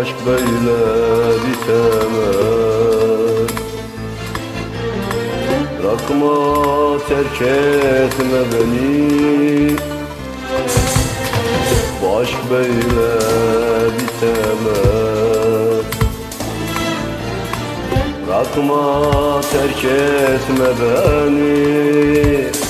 Aşk böyle bitemez. Bırakma terk etme beni. Bu aşk böyle bitemez. Bırakma terk etme beni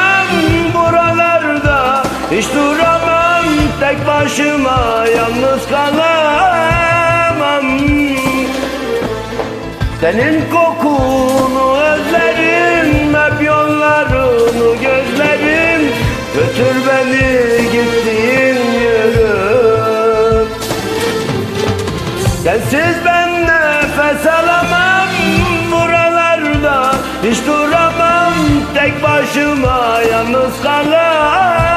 Hiç duramam tek başıma yalnız kalamam. Senin kokunu özlerim hep yollarını gözlerim. Götür beni gittiğin yere. Sensiz ben nefes alamam buralarda Hiç duramam. Tek başıma yalnız kalamam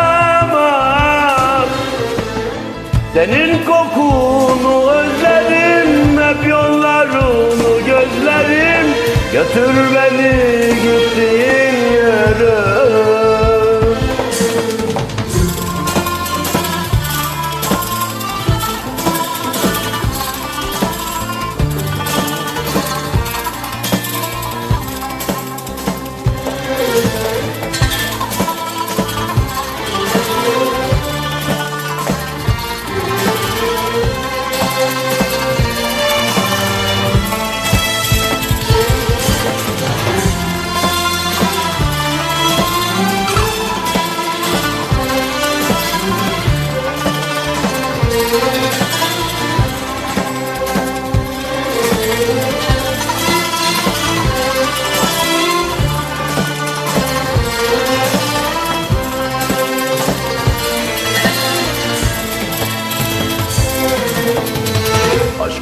Senin kokunu özlerim hep yollarını gözlerim. Götür beni gittiğin yere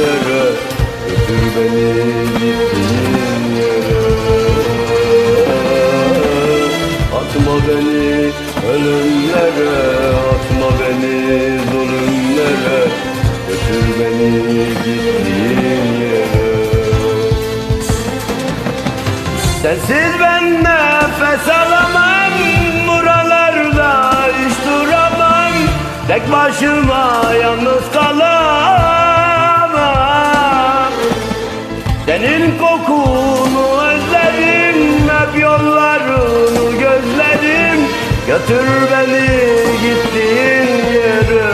Götür beni gittiğin yere. Atma beni ölümlere, atma beni zulümlere Götür beni gittiğin yere. Sensiz ben nefes alamam buralarda hiç duramam. Tek başıma yalnız kalamam yollarını gözlerim. Götür beni gittiğin yere.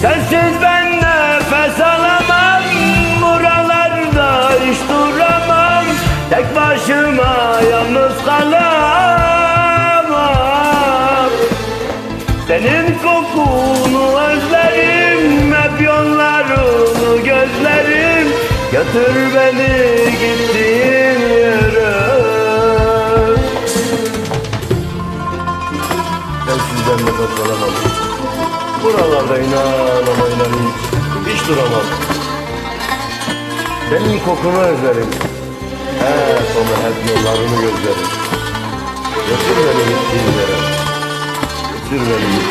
Sensiz ben nefes alamam buralarda hiç duramam. Tek başıma Götür beni gittiğin yere Ben sizden nefes alamam Buralarda inan ama inan hiç, hiç duramam. Senin kokunu özlerim. He sonra hep yollarını gözlerim. Götür beni gittiğin yere. Götür beni.